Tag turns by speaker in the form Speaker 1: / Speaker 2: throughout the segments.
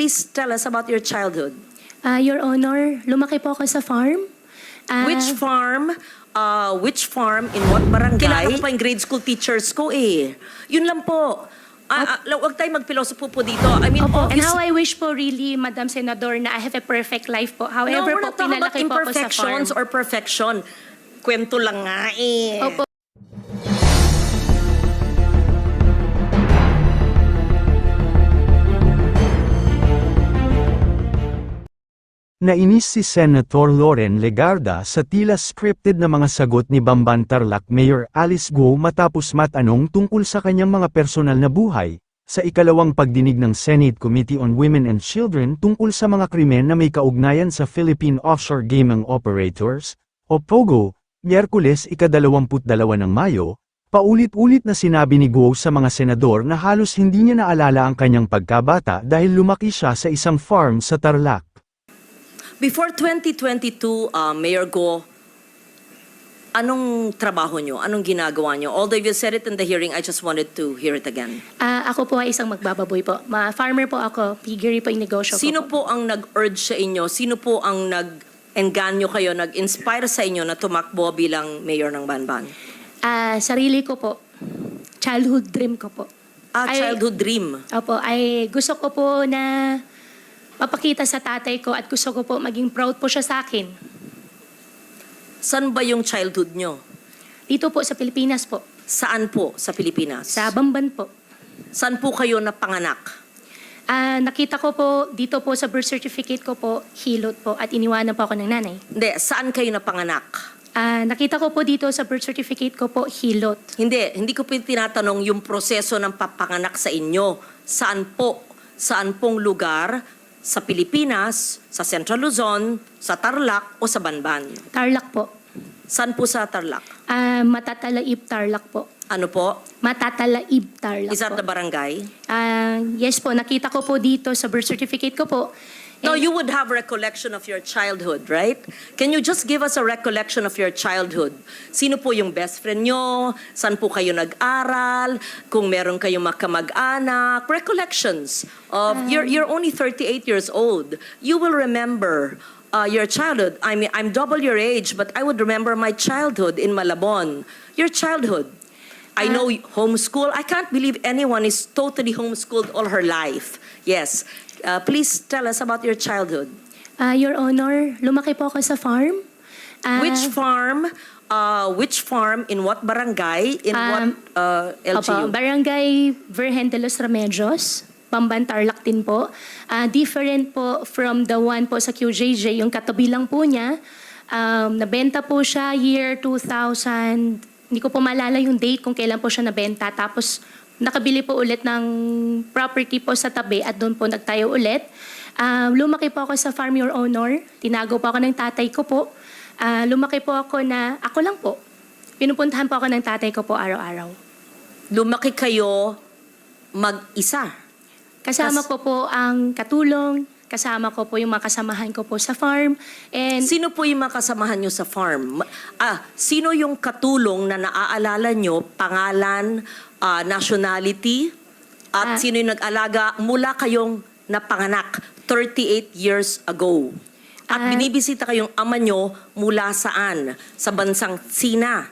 Speaker 1: Please tell us about your childhood.
Speaker 2: Ah, Your Honor, lumaki po ako sa farm. Ah,
Speaker 1: Which farm? Uh, which farm? In what barangay? Kilala ko pa yung grade school teachers ko eh. Yun lang po. Ah, ah, huwag tayo magpilosopo po dito. I mean,
Speaker 2: Opo, and
Speaker 1: obvious-
Speaker 2: how I wish po really, Madam Senador, na I have a perfect life po.
Speaker 1: No,
Speaker 2: However
Speaker 1: we're
Speaker 2: po,
Speaker 1: not talking about
Speaker 2: pinalaki po ako sa farm.
Speaker 1: imperfections or perfection. Kwento lang nga eh.
Speaker 2: Opo.
Speaker 3: Nainis si Senator Loren Legarda sa tila scripted na mga sagot ni Bamban Tarlac Mayor Alice Guo matapos matanong tungkol sa kanyang mga personal na buhay, sa ikalawang pagdinig ng Senate Committee on Women and Children tungkol sa mga krimen na may kaugnayan sa Philippine Offshore Gaming Operators, o POGO, Miyerkules ikadalawamputdalawa ng Mayo, paulit-ulit na sinabi ni Guo sa mga senador na halos hindi niya naalala ang kanyang pagkabata dahil lumaki siya sa isang farm sa Tarlac.
Speaker 1: Before 2022, uh, Mayor Go, anong trabaho nyo? Anong ginagawa nyo? Although you said it in the hearing, I just wanted to hear it again.
Speaker 2: Ah, ako po ay isang magbababoy po. Ma farmer po ako, piggery po yung negosyo
Speaker 1: Sino
Speaker 2: ko po.
Speaker 1: po ang nag-urge sa inyo? Sino po ang nag-enganyo kayo, nag-inspire sa inyo na tumakbo bilang mayor ng Banban?
Speaker 2: Ah, sarili ko po. Childhood dream ko po.
Speaker 1: Ah,
Speaker 2: Ay-
Speaker 1: childhood dream.
Speaker 2: Opo, ay gusto ko po na mapakita sa tatay ko at gusto ko po maging proud po siya sa akin.
Speaker 1: San ba yung childhood nyo?
Speaker 2: Dito po sa Pilipinas po.
Speaker 1: Saan po sa Pilipinas?
Speaker 2: Sa Bamban po.
Speaker 1: Saan po kayo napanganak?
Speaker 2: Ah, nakita ko po dito po sa birth certificate ko po, hilot po at iniwanan po ako ng nanay.
Speaker 1: Hindi, saan kayo napanganak?
Speaker 2: Ah, nakita ko po dito sa birth certificate ko po, hilot.
Speaker 1: Hindi, hindi ko po tinatanong yung proseso ng papanganak sa inyo. Saan po? Saan pong lugar? Sa Pilipinas, sa Central Luzon, sa Tarlac o sa Banban?
Speaker 2: Tarlac po.
Speaker 1: Saan po sa Tarlac?
Speaker 2: Ah, matatalaib Tarlac po.
Speaker 1: Ano po?
Speaker 2: Matatalaib Tarlac
Speaker 1: Is that
Speaker 2: po.
Speaker 1: the barangay?
Speaker 2: Ah, yes po, nakita ko po dito sa birth certificate ko po.
Speaker 1: No,
Speaker 2: And-
Speaker 1: you would have recollection of your childhood, right? Can you just give us a recollection of your childhood? Sino po yung best friend nyo? Saan po kayo nag-aral? Kung meron kayong makamag-anak? Recollections of, you're, you're only 38 years old. You will remember uh, your childhood. I mean, I'm double your age, but I would remember my childhood in Malabon. Your childhood. I know homeschool. I can't believe anyone is totally homeschooled all her life. Yes. Uh, please tell us about your childhood.
Speaker 2: Ah, Your Honor, lumaki po ako sa farm. Ah,
Speaker 1: Which farm? Uh, which farm? In what barangay? In what
Speaker 2: Um,
Speaker 1: uh, LGU?
Speaker 2: Opo, Barangay Virgen de los Remedios, Pamban Tarlac din po. Ah, different po from the one po sa QJJ, yung katabi lang po niya. Um, nabenta po siya year 2000, hindi ko po maalala yung date kung kailan po siya nabenta. Tapos nakabili po ulit ng property po sa tabi at doon po nagtayo ulit. Ah, lumaki po ako sa farm your honor. Tinago po ako ng tatay ko po. Ah, lumaki po ako na, ako lang po. Pinupuntahan po ako ng tatay ko po araw-araw.
Speaker 1: Lumaki kayo mag-isa.
Speaker 2: Kasama
Speaker 1: Kas-
Speaker 2: ko po ang katulong, kasama ko po yung mga kasamahan ko po sa farm. And
Speaker 1: Sino po yung makasamahan nyo sa farm? Ah, sino yung katulong na naaalala nyo, pangalan, ah, nationality, at
Speaker 2: Ah.
Speaker 1: sino yung nag-alaga mula kayong napanganak 38 years ago? At
Speaker 2: Ah.
Speaker 1: binibisita kayong ama nyo mula saan? Sa bansang Sina.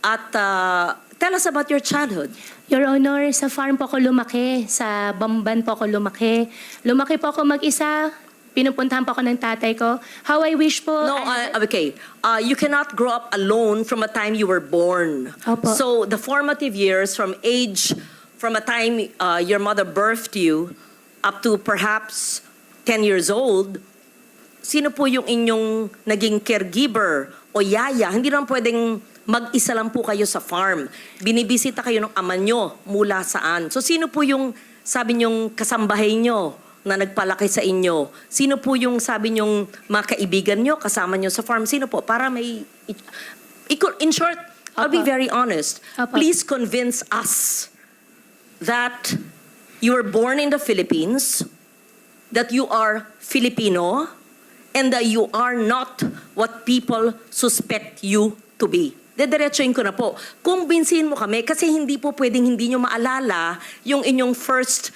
Speaker 1: At ah, tell us about your childhood.
Speaker 2: Your Honor, sa farm po ako lumaki, sa Bamban po ako lumaki. Lumaki po ako mag-isa, pinupuntahan po ako ng tatay ko. How I wish po...
Speaker 1: No, uh, okay. Uh, you cannot grow up alone from a time you were born.
Speaker 2: Opo.
Speaker 1: So the formative years from age, from a time uh, your mother birthed you up to perhaps 10 years old, sino po yung inyong naging caregiver o yaya? Hindi naman pwedeng mag-isa lang po kayo sa farm. Binibisita kayo ng ama nyo mula saan. So sino po yung sabi nyong kasambahay nyo na nagpalaki sa inyo? Sino po yung sabi nyong mga kaibigan nyo kasama nyo sa farm? Sino po? Para may... In short, I'll be very honest.
Speaker 2: Opo.
Speaker 1: Please convince us that you were born in the Philippines, that you are Filipino, and that you are not what people suspect you to be. Dediretsuin ko na po. Kumbinsihin mo kami kasi hindi po pwedeng hindi nyo maalala yung inyong first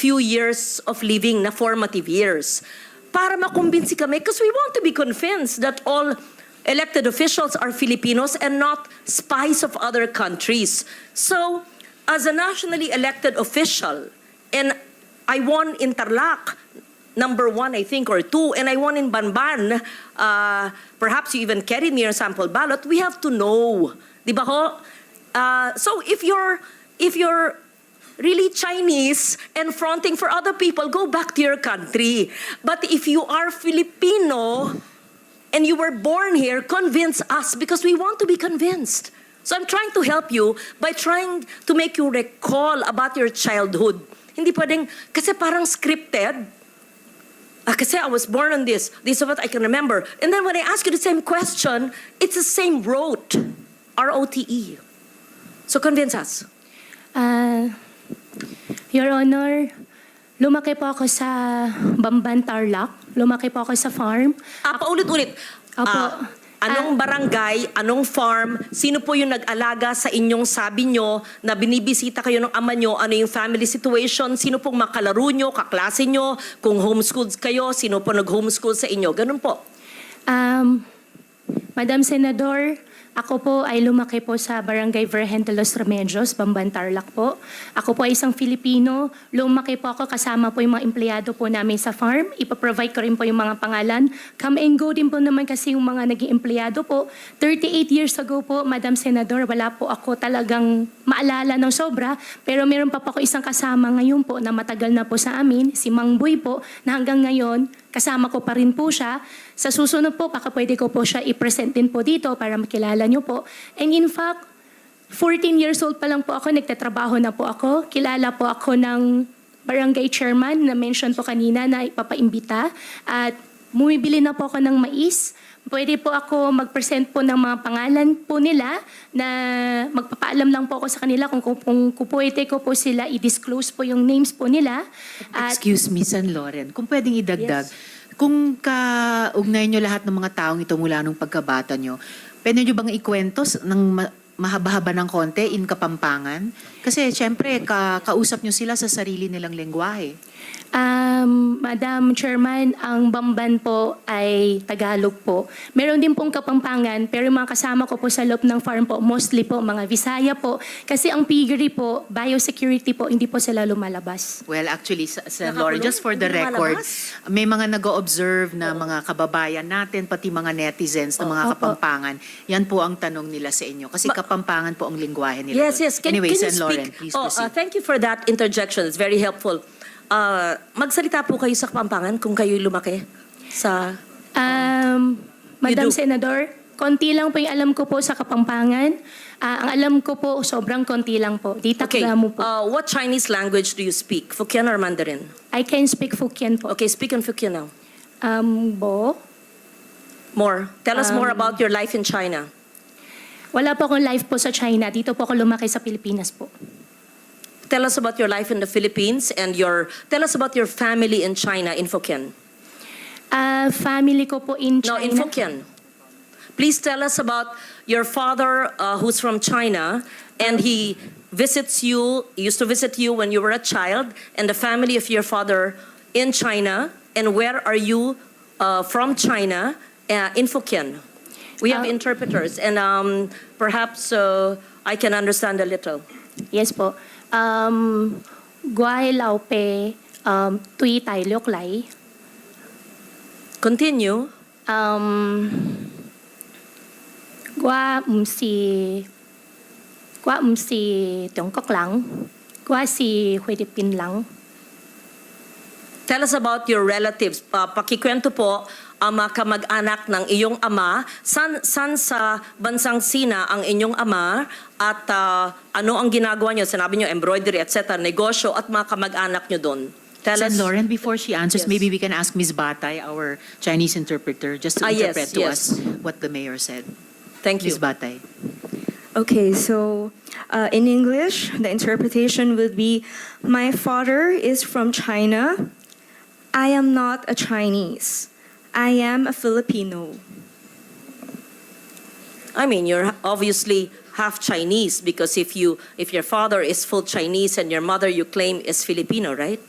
Speaker 1: few years of living na formative years. Para makumbinsi kami, because we want to be convinced that all elected officials are Filipinos and not spies of other countries. So, as a nationally elected official, and I won Interlac, number one, I think, or two, and I won in Banban, uh, perhaps you even carried me your sample ballot, we have to know. Di ba ho? Uh, so if you're, if you're really Chinese and fronting for other people, go back to your country. But if you are Filipino and you were born here, convince us because we want to be convinced. So I'm trying to help you by trying to make you recall about your childhood. Hindi pwedeng, kasi parang scripted. Ah, kasi I was born on this. This is what I can remember. And then when I ask you the same question, it's the same rote. R-O-T-E. So convince us.
Speaker 2: Ah, Your Honor, lumaki po ako sa Bamban Tarlac. Lumaki po ako sa farm.
Speaker 1: Ah, paulit-ulit.
Speaker 2: Opo.
Speaker 1: Ah, anong barangay, anong farm, sino po yung nag-alaga sa inyong sabi nyo na binibisita kayo ng ama nyo, ano yung family situation, sino pong makalaro nyo, kaklase nyo, kung homeschooled kayo, sino po nag-homeschool sa inyo, ganun po.
Speaker 2: Um, Madam Senador, ako po ay lumaki po sa Barangay Virgen de los Remedios, Bamban Tarlac po. Ako po ay isang Filipino. Lumaki po ako kasama po yung mga empleyado po namin sa farm. Ipaprovide ko rin po yung mga pangalan. Come and go din po naman kasi yung mga naging empleyado po. 38 years ago po, Madam Senador, wala po ako talagang maalala ng sobra. Pero meron pa po ako isang kasama ngayon po na matagal na po sa amin, si Mang Boy po, na hanggang ngayon, kasama ko pa rin po siya. Sa susunod po, baka pwede ko po siya i-present din po dito para makilala niyo po. And in fact, 14 years old pa lang po ako, nagtatrabaho na po ako. Kilala po ako ng barangay chairman na mention po kanina na ipapaimbita. At bumibili na po ako ng mais. Pwede po ako mag-present po ng mga pangalan po nila na magpapaalam lang po ako sa kanila kung, kung, kung, kung pwede ko po sila i-disclose po yung names po nila. At
Speaker 4: Excuse me, San Loren, kung pwedeng idagdag, kung kaugnay nyo lahat ng mga taong ito mula nung pagkabata nyo, pwede nyo bang ikwento s- ng ma- mahaba-haba ng konti in Kapampangan? Kasi syempre, ka- kausap nyo sila sa sarili nilang lengguwahe.
Speaker 2: Um, Madam Chairman, ang Bamban po ay Tagalog po. Meron din pong Kapampangan, pero yung mga kasama ko po sa loob ng farm po, mostly po mga Visaya po. Kasi ang piggery po, biosecurity po, hindi po sila lumalabas.
Speaker 4: Well, actually, sa,
Speaker 1: Nakakulong?
Speaker 4: Loren, just for the record,
Speaker 1: lumalabas?
Speaker 4: may mga nag-observe na mga kababayan natin, pati mga netizens na mga
Speaker 2: Opo.
Speaker 4: Kapampangan. Yan po ang tanong nila sa inyo. Kasi
Speaker 1: Ma-
Speaker 4: Kapampangan po ang lingwahe nila.
Speaker 1: Yes,
Speaker 4: doon.
Speaker 1: yes. Can,
Speaker 4: anyway,
Speaker 1: can you
Speaker 4: San
Speaker 1: speak?
Speaker 4: Loren, please
Speaker 1: oh,
Speaker 4: proceed.
Speaker 1: uh, thank you for that interjection. It's very helpful. Uh, magsalita po kayo sa Kapampangan kung kayo lumaki sa...
Speaker 2: Um, Madam
Speaker 1: do.
Speaker 2: Senador, konti lang po yung alam ko po sa Kapampangan. Ah, ang alam ko po, sobrang konti lang po. Di
Speaker 1: Okay,
Speaker 2: takdamo po.
Speaker 1: uh, what Chinese language do you speak? Fukien or Mandarin?
Speaker 2: I can speak Fukien po.
Speaker 1: Okay, speak in Fukien now.
Speaker 2: Um, bo?
Speaker 1: More. Tell us more
Speaker 2: Um,
Speaker 1: about your life in China.
Speaker 2: Wala po akong life po sa China. Dito po ako lumaki sa Pilipinas po.
Speaker 1: Tell us about your life in the Philippines and your... Tell us about your family in China in Fukien.
Speaker 2: Ah, family ko po in
Speaker 1: No,
Speaker 2: China.
Speaker 1: in Fukien. Please tell us about your father uh, who's from China and he visits you, used to visit you when you were a child, and the family of your father in China. And where are you uh, from China uh, in Fukien? We have
Speaker 2: Uh,
Speaker 1: interpreters, and um, perhaps uh, I can understand a little.
Speaker 2: Yes po. Um, Guay Lao Pe, um, Tui Tai Liok Lai.
Speaker 1: Continue.
Speaker 2: Um, Gua um si Gua um si Trung Quốc lang. Gua si Philippines lang.
Speaker 1: Tell us about your relatives. Pa pakikwento po ang mga kamag-anak ng iyong ama. San, san sa bansang Sina ang inyong ama at ah, ano ang ginagawa niyo? Sinabi niyo embroidery, etc., negosyo at mga kamag-anak niyo doon. Tell
Speaker 4: San
Speaker 1: us.
Speaker 4: Lauren, before she answers,
Speaker 1: Yes.
Speaker 4: maybe we can ask Ms. Batay, our Chinese interpreter, just to
Speaker 1: Ah, yes,
Speaker 4: interpret to
Speaker 1: yes.
Speaker 4: us what the mayor said.
Speaker 1: Thank you.
Speaker 4: Ms. Batay.
Speaker 5: Okay, so uh, in English, the interpretation would be My father is from China. I am not a Chinese. I am a Filipino.
Speaker 1: I mean, you're obviously half Chinese because if you if your father is full Chinese and your mother you claim is Filipino, right?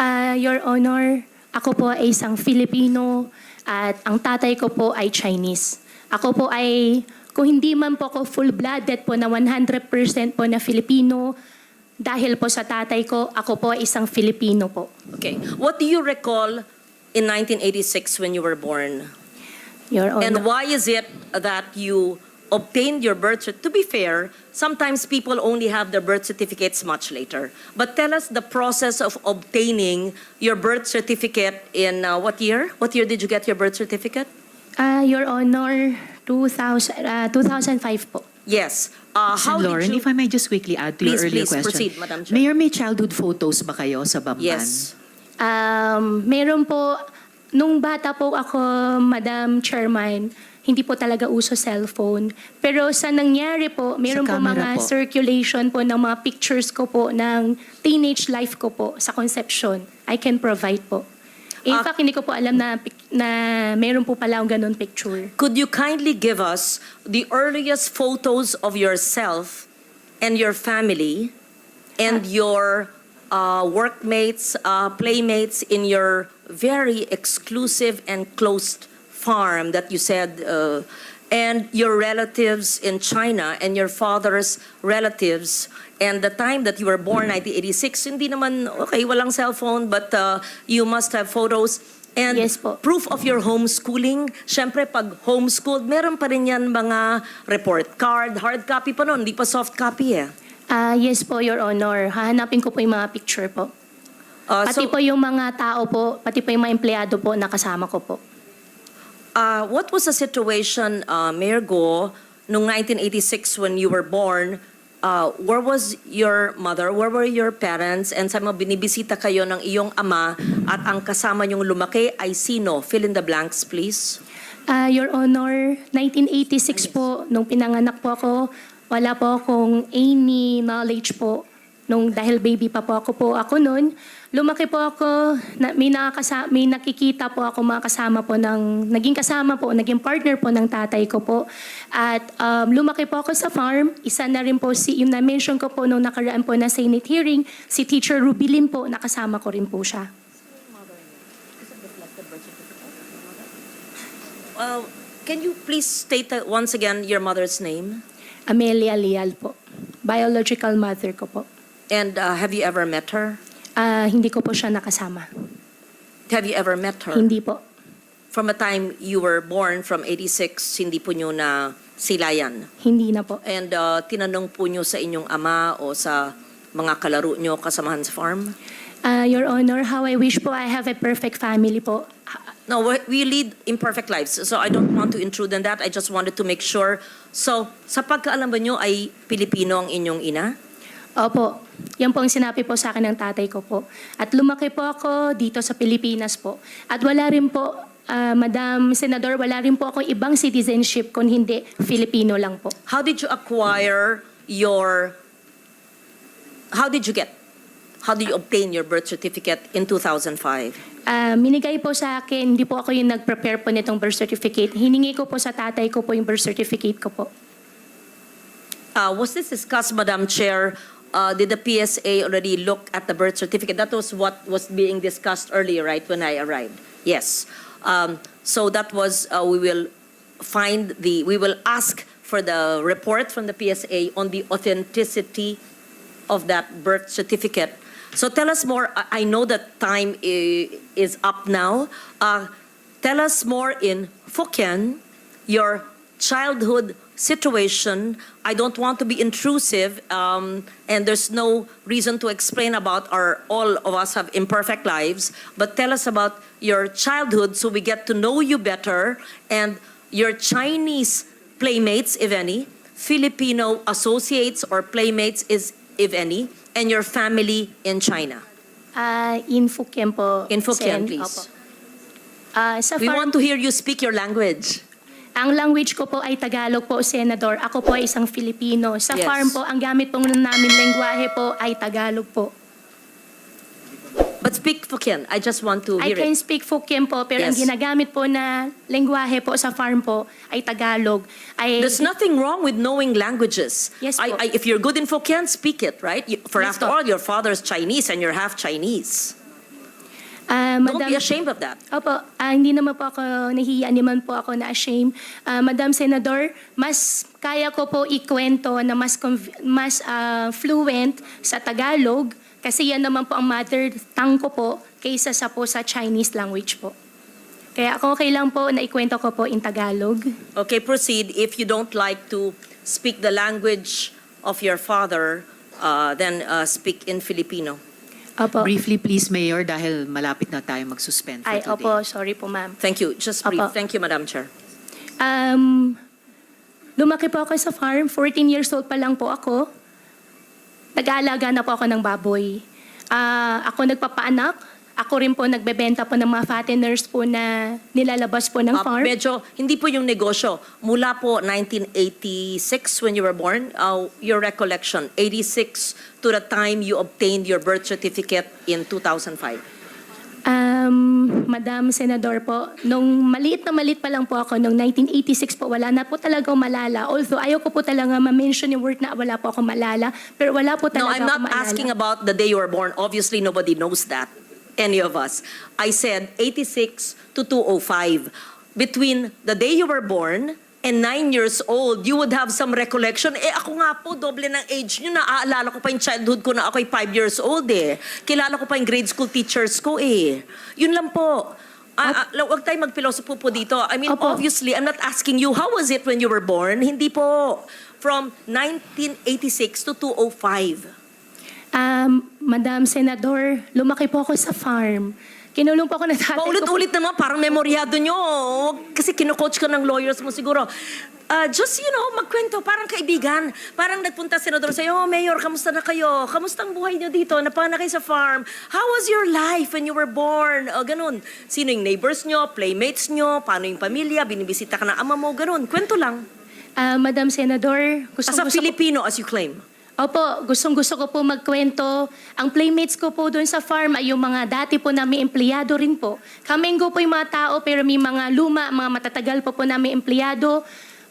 Speaker 2: Ah, Your Honor, ako po ay isang Filipino at ang tatay ko po ay Chinese. Ako po ay, kung hindi man po ako full-blooded po na 100% po na Filipino, dahil po sa tatay ko, ako po ay isang Filipino po.
Speaker 1: Okay. What do you recall in 1986 when you were born?
Speaker 2: Your Honor.
Speaker 1: And why is it that you obtained your birth certificate? To be fair, sometimes people only have their birth certificates much later. But tell us the process of obtaining your birth certificate in uh, what year? What year did you get your birth certificate?
Speaker 2: Ah, Your Honor, 2000, ah, 2005 po.
Speaker 1: Yes. Uh, how
Speaker 4: Sen. Lauren,
Speaker 1: did you?
Speaker 4: if I may just quickly add to
Speaker 1: Please,
Speaker 4: your earlier
Speaker 1: please,
Speaker 4: question.
Speaker 1: proceed, Madam Chair.
Speaker 4: Mayor, may childhood photos ba kayo sa Bamban?
Speaker 1: Yes.
Speaker 2: Um, meron po, nung bata po ako, Madam Chairman, hindi po talaga uso cellphone. Pero sa nangyari po, meron po mga
Speaker 4: po.
Speaker 2: circulation po ng mga pictures ko po ng teenage life ko po sa conception. I can provide po. In
Speaker 1: Ah.
Speaker 2: fact, hindi ko po alam na, na meron po pala akong ganun picture.
Speaker 1: Could you kindly give us the earliest photos of yourself and your family and your uh, workmates, uh, playmates in your very exclusive and closed farm that you said, uh, and your relatives in China and your father's relatives and the time that you were born, 1986, hindi naman, okay, walang cellphone, but uh, you must have photos. And
Speaker 2: Yes po.
Speaker 1: proof of your homeschooling, syempre pag homeschooled, meron pa rin yan mga report card, hard copy pa noon, hindi pa soft copy eh.
Speaker 2: Ah, yes po, Your Honor. Hahanapin ko po yung mga picture po.
Speaker 1: Uh,
Speaker 2: Pati
Speaker 1: so,
Speaker 2: po yung mga tao po, pati po yung mga empleyado po na kasama ko po.
Speaker 1: uh, what was the situation, uh, Mayor Go, noong 1986 when you were born? Uh, where was your mother? Where were your parents? And sa mga binibisita kayo ng iyong ama at ang kasama niyong lumaki ay sino? Fill in the blanks, please.
Speaker 2: Ah, Your Honor, 1986 po, nung pinanganak po ako, wala po akong any knowledge po. Nung dahil baby pa po ako po ako noon, lumaki po ako, na, may, nakakasa, may nakikita po ako mga kasama po ng, naging kasama po, naging partner po ng tatay ko po. At um, lumaki po ako sa farm, isa na rin po si, yung na-mention ko po nung nakaraan po na Senate hearing, si Teacher Rubilin po, nakasama ko rin po siya.
Speaker 1: Uh, can you please state uh, once again your mother's name?
Speaker 2: Amelia Leal po, biological mother ko po.
Speaker 1: And uh, have you ever met her?
Speaker 2: Ah, hindi ko po siya nakasama.
Speaker 1: Have you ever met her?
Speaker 2: Hindi po.
Speaker 1: From the time you were born from 86, hindi po nyo na silayan.
Speaker 2: Hindi na po.
Speaker 1: And uh, tinanong po nyo sa inyong ama o sa mga kalaro nyo kasamahan sa farm?
Speaker 2: Ah, Your Honor, how I wish po I have a perfect family po.
Speaker 1: No, we- lead imperfect lives. So I don't want to intrude on that. I just wanted to make sure. So, sa pagkaalam nyo ay Pilipino ang inyong ina?
Speaker 2: Opo, yan po ang sinabi po sa akin ng tatay ko po. At lumaki po ako dito sa Pilipinas po. At wala rin po, ah, Madam Senador, wala rin po ako ibang citizenship kung hindi Filipino lang po.
Speaker 1: How did you acquire your... How did you get? How did you obtain your birth certificate in 2005?
Speaker 2: Ah, minigay po sa akin, hindi po ako yung nag-prepare po nitong birth certificate. Hiningi ko po sa tatay ko po yung birth certificate ko po.
Speaker 1: Uh, was this discussed, Madam Chair? Uh, did the PSA already look at the birth certificate? That was what was being discussed earlier, right, when I arrived? Yes. Um, so that was, uh, we will find the, we will ask for the report from the PSA on the authenticity of that birth certificate. So tell us more. I know that time is up now. Uh, tell us more in Fukien, your childhood situation. I don't want to be intrusive, um, and there's no reason to explain about our. All of us have imperfect lives, but tell us about your childhood so we get to know you better and your Chinese playmates, if any, Filipino associates or playmates, is if any, and your family in China.
Speaker 2: Ah, in Fukien po.
Speaker 1: In Fukien,
Speaker 2: Sen.
Speaker 1: please.
Speaker 2: Opo. Ah, sa
Speaker 1: We
Speaker 2: farm
Speaker 1: want to hear you speak your language.
Speaker 2: Ang language ko po ay Tagalog po, Senador. Ako po ay isang Filipino. Sa
Speaker 1: Yes.
Speaker 2: farm po, ang gamit pong namin lengguwahe po ay Tagalog po.
Speaker 1: But speak Fukien. I just want to
Speaker 2: I
Speaker 1: hear
Speaker 2: can
Speaker 1: it.
Speaker 2: speak Fukien po, pero ang
Speaker 1: Yes.
Speaker 2: ginagamit po na lengguwahe po sa farm po ay Tagalog. Ay,
Speaker 1: There's nothing wrong with knowing languages.
Speaker 2: Yes
Speaker 1: I,
Speaker 2: po.
Speaker 1: I, if you're good in Fukien, speak it, right? You, for
Speaker 2: Yes
Speaker 1: after
Speaker 2: po.
Speaker 1: all, your father's Chinese and you're half Chinese.
Speaker 2: Ah,
Speaker 1: Don't
Speaker 2: Madam-
Speaker 1: be ashamed of that.
Speaker 2: Opo, ah, hindi naman po ako nahihiya, hindi man po ako na-shame. Ah, Madam Senador, mas kaya ko po ikwento na mas, conv- mas ah, fluent sa Tagalog kasi yan naman po ang mother tongue ko po kaysa sa po sa Chinese language po. Kaya ako okay lang po na ikwento ko po in Tagalog.
Speaker 1: Okay, proceed. If you don't like to speak the language of your father, uh, then uh, speak in Filipino.
Speaker 2: Opo.
Speaker 4: Briefly please, Mayor, dahil malapit na tayo mag-suspend for
Speaker 2: Ay,
Speaker 4: today.
Speaker 2: opo, sorry po ma'am.
Speaker 1: Thank you. Just brief.
Speaker 2: Apo.
Speaker 1: Thank you, Madam Chair.
Speaker 2: Um, lumaki po ako sa farm. 14 years old pa lang po ako. Nag-aalaga na po ako ng baboy. Ah, ako nagpapaanak. Ako rin po nagbebenta po ng mga fatteners po na nilalabas po ng
Speaker 1: Uh,
Speaker 2: farm.
Speaker 1: medyo, hindi po yung negosyo. Mula po 1986 when you were born, uh, your recollection, 86 to the time you obtained your birth certificate in 2005.
Speaker 2: Um, Madam Senador po, nung maliit na maliit pa lang po ako, nung 1986 po, wala na po talaga malala. Although ayaw ko po talaga ma-mention yung word na wala po ako malala, pero wala po
Speaker 1: No,
Speaker 2: talaga
Speaker 1: I'm
Speaker 2: ako
Speaker 1: not
Speaker 2: maalala.
Speaker 1: asking about the day you were born. Obviously, nobody knows that. Any of us. I said 86 to 205. Between the day you were born and nine years old, you would have some recollection. Eh, ako nga po, doble ng age nyo. Naaalala ko pa yung childhood ko na ako'y five years old eh. Kilala ko pa yung grade school teachers ko eh. Yun lang po. Ah, ah, huwag tayo magpilosopo po dito. I mean,
Speaker 2: Opo.
Speaker 1: obviously, I'm not asking you, how was it when you were born? Hindi po. From 1986 to 205.
Speaker 2: Um, Madam Senador, lumaki po ako sa farm. Kinulong po ako ng tatay ko.
Speaker 1: Paulit-ulit naman, parang memoryado nyo. Kasi kino-coach ka ng lawyers mo siguro. Uh, just, you know, magkwento, parang kaibigan. Parang nagpunta senador sa'yo, oh, Mayor, kamusta na kayo? Kamusta ang buhay nyo dito? Napana kayo sa farm? How was your life when you were born? O, ganun. Sino yung neighbors nyo, playmates nyo, paano yung pamilya, binibisita ka ng ama mo, ganun. Kwento lang.
Speaker 2: Ah, Madam Senador, gusto,
Speaker 1: As a
Speaker 2: gusto ko,
Speaker 1: Filipino, as you claim.
Speaker 2: Opo, gustong gusto ko po magkwento. Ang playmates ko po doon sa farm ay yung mga dati po namin empleyado rin po. Kaminggo po yung mga tao pero may mga luma, mga matatagal po po namin empleyado.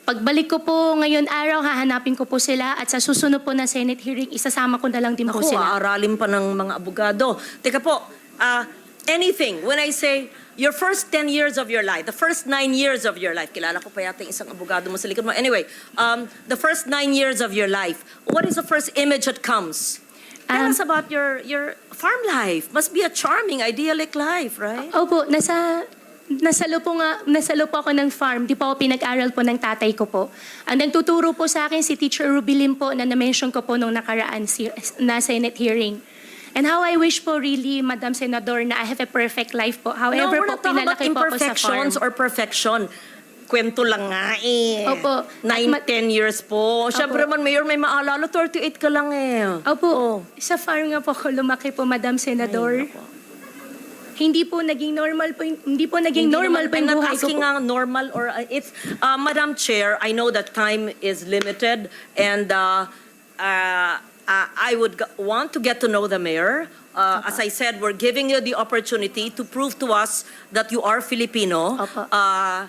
Speaker 2: Pagbalik ko po ngayon araw, hahanapin ko po sila at sa susunod po na Senate hearing, isasama ko na lang din po
Speaker 1: Ako,
Speaker 2: sila.
Speaker 1: aaralin pa ng mga abogado. Teka po, ah, anything, when I say your first 10 years of your life, the first 9 years of your life, kilala ko pa yata yung isang abogado mo sa likod mo. Anyway, um, the first 9 years of your life, what is the first image that comes? Tell
Speaker 2: Um,
Speaker 1: us about your, your farm life. Must be a charming, idyllic life, right?
Speaker 2: Opo, nasa nasalo po nga, nasalo po ako ng farm. Di po ako pinag-aral po ng tatay ko po. Ang nagtuturo po sa akin si Teacher Rubilin po na na-mention ko po nung nakaraan si, na Senate hearing. And how I wish po really, Madam Senador, na I have a perfect life po.
Speaker 1: no,
Speaker 2: However
Speaker 1: we're
Speaker 2: po, pinalaki po ako sa farm.
Speaker 1: imperfections or perfection. Kwento lang nga eh.
Speaker 2: Opo.
Speaker 1: 9,
Speaker 2: At ma-
Speaker 1: 10 years po. Siyempre man, Mayor, may maalala, 38 ka lang eh.
Speaker 2: Opo,
Speaker 1: Oh.
Speaker 2: sa farm nga po ako lumaki po, Madam Senador. Hindi po naging normal po, yung- hindi po naging
Speaker 1: Hindi
Speaker 2: normal po yung
Speaker 1: I'm not
Speaker 2: buhay ko
Speaker 1: asking
Speaker 2: po.
Speaker 1: normal or uh, it's uh, Madam Chair, I know that time is limited and uh, uh, uh, I would g- want to get to know the mayor. Uh, as I said, we're giving you the opportunity to prove to us that you are Filipino.
Speaker 2: Opo.
Speaker 1: Uh,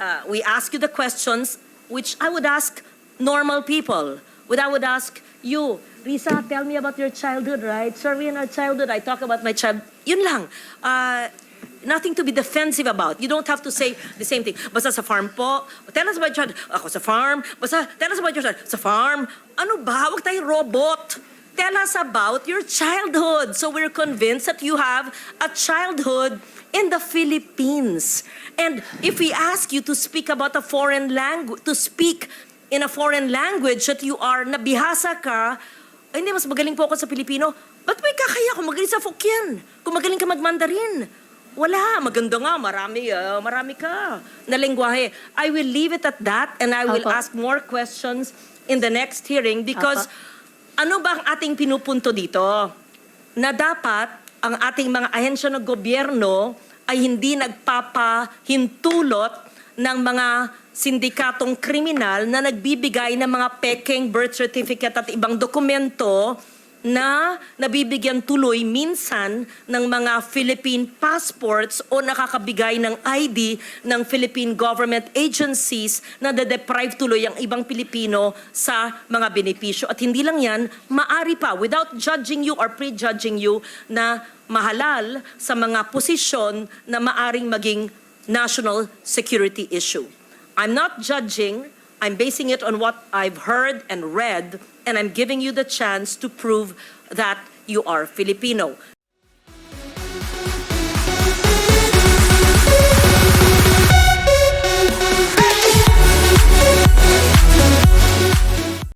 Speaker 1: uh, we ask you the questions which I would ask normal people. What I would ask you, Risa, tell me about your childhood, right? We in our childhood, I talk about my child. Yun lang. Uh, nothing to be defensive about. You don't have to say the same thing. Basta sa farm po, tell us about your. Ako sa farm. Basta tell us about your. Sa farm. Ano ba? Huwag tayong robot. Tell us about your childhood. So we're convinced that you have a childhood in the Philippines. And if we ask you to speak about a foreign language, to speak in a foreign language that you are, nabihasa ka, ay, hindi, mas magaling po ako sa Pilipino. Ba't may kakaya kung magaling sa Fokien? Kung magaling ka magmandarin? Wala, maganda nga, marami, ah, marami ka na lengguwahe. I will leave it at that and I will
Speaker 2: Opo.
Speaker 1: ask more questions in the next hearing because ano ba ang ating pinupunto dito? Na dapat ang ating mga ahensya ng gobyerno ay hindi nagpapahintulot ng mga sindikatong kriminal na nagbibigay ng mga peking birth certificate at ibang dokumento na nabibigyan tuloy minsan ng mga Philippine passports o nakakabigay ng ID ng Philippine government agencies na de-deprive tuloy ang ibang Pilipino sa mga benepisyo. At hindi lang yan, maari pa, without judging you or prejudging you, na mahalal sa mga posisyon na maaring maging national security issue. I'm not judging, I'm basing it on what I've heard and read, and I'm giving you the chance to prove that you are Filipino.